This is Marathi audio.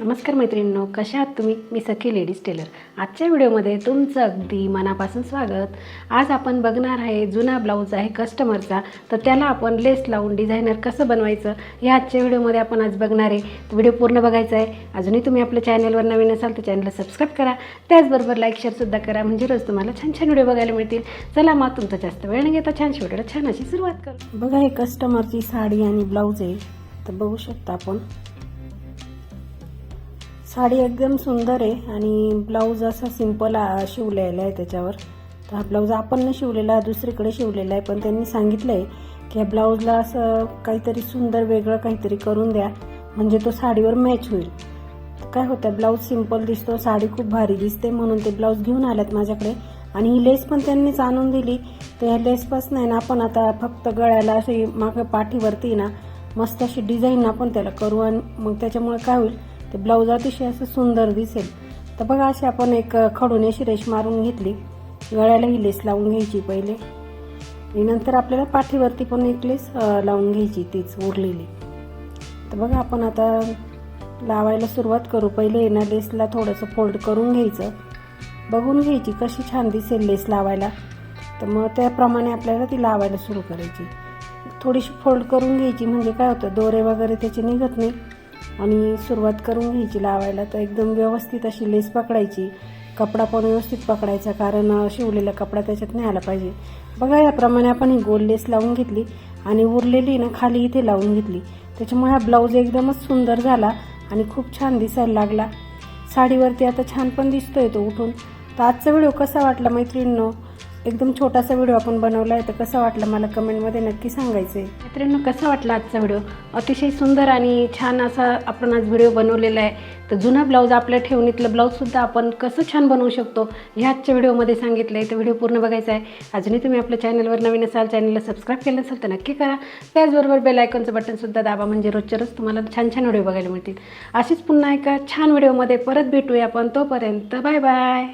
नमस्कार मैत्रिणींनो कशा आहात तुम्ही? मी सखी लेडीज टेलर. आजच्या व्हिडिओमध्ये तुमचं अगदी मनापासून स्वागत. आज आपण बघणार आहे जुना ब्लाऊज आहे कस्टमरचा तर त्याला आपण लेस लावून डिझायनर कसं बनवायचं हे आजच्या व्हिडिओमध्ये आपण आज बघणार आहे. व्हिडिओ पूर्ण बघायचा आहे. अजूनही तुम्ही आपल्या चॅनलवर नवीन असाल तर चॅनलला सबस्क्राईब करा. त्याचबरोबर लाईक शेअरसुद्धा करा. म्हणजे रोज तुम्हाला छान छान व्हिडिओ बघायला मिळतील. चला मग तुमचा जास्त वेळ न घेता छान व्हिडिओला छान अशी सुरुवात करू. बघा हे कस्टमरची साडी आणि ब्लाऊज आहे. तर बघू शकता आपण. साडी एकदम सुंदर आहे आणि ब्लाऊज असा सिंपल शिवलेला आहे त्याच्यावर. तर हा ब्लाऊज आपण न शिवलेला दुसरीकडे शिवलेला आहे. पण त्यांनी सांगितलं आहे की या ब्लाऊजला असं काहीतरी सुंदर वेगळं काहीतरी करून द्या. म्हणजे तो साडीवर मॅच होईल. काय होतं ब्लाऊज सिंपल दिसतो साडी खूप भारी दिसते म्हणून ते ब्लाऊज घेऊन आल्यात माझ्याकडे. आणि ही लेस पण त्यांनीच आणून दिली. तर ह्या लेसपासून आहे ना आपण आता फक्त गळ्याला अशी मागं पाठीवरती ना मस्त अशी डिझाईन आपण त्याला करू. आणि मग त्याच्यामुळे काय होईल ते ब्लाऊज अतिशय असं सुंदर दिसेल. तर बघा अशी आपण एक खडून अशी रेश मारून घेतली. गळ्याला ही लेस लावून घ्यायची पहिले. आणि नंतर आपल्याला पाठीवरती पण एक लेस लावून घ्यायची तीच उरलेली. तर बघा आपण आता लावायला सुरुवात करू. पहिले येणार लेसला थोडंसं फोल्ड करून घ्यायचं. बघून घ्यायची कशी छान दिसेल लेस लावायला. तर मग त्याप्रमाणे आपल्याला ती लावायला सुरू करायची. थोडीशी फोल्ड करून घ्यायची. म्हणजे काय होतं दोरे वगैरे त्याचे निघत नाही. आणि सुरुवात करून घ्यायची लावायला. तर एकदम व्यवस्थित अशी लेस पकडायची. कपडा पण व्यवस्थित पकडायचा कारण शिवलेला कपडा त्याच्यात नाही आला पाहिजे. बघा याप्रमाणे आपण ही गोल लेस लावून घेतली आणि उरलेली ना खाली इथे लावून घेतली. त्याच्यामुळे हा ब्लाऊज एकदमच सुंदर झाला आणि खूप छान दिसायला लागला. साडीवरती आता छान पण दिसतोय तो उठून. तर आजचा व्हिडिओ कसा वाटला मैत्रिणींनो? एकदम छोटासा व्हिडिओ आपण बनवला आहे तर कसा वाटला मला कमेंटमध्ये नक्की सांगायचं आहे मित्रांनो कसा वाटला आजचा व्हिडिओ? अतिशय सुंदर आणि छान असा आपण आज व्हिडिओ बनवलेला आहे. तर जुना ब्लाऊज आपल्या ठेवणीतलं ब्लाऊजसुद्धा आपण कसं छान बनवू शकतो हे आजच्या व्हिडिओमध्ये सांगितलं आहे तर व्हिडिओ पूर्ण बघायचा आहे. अजूनही तुम्ही आपल्या चॅनलवर नवीन असाल चॅनलला सबस्क्राईब केलं असेल तर नक्की करा. त्याचबरोबर बेल आयकॉनचं बटनसुद्धा दाबा म्हणजे रोजच्या रोज तुम्हाला छान छान व्हिडिओ बघायला मिळतील. अशीच पुन्हा एका छान व्हिडिओमध्ये परत भेटूया आपण. तोपर्यंत बाय बाय.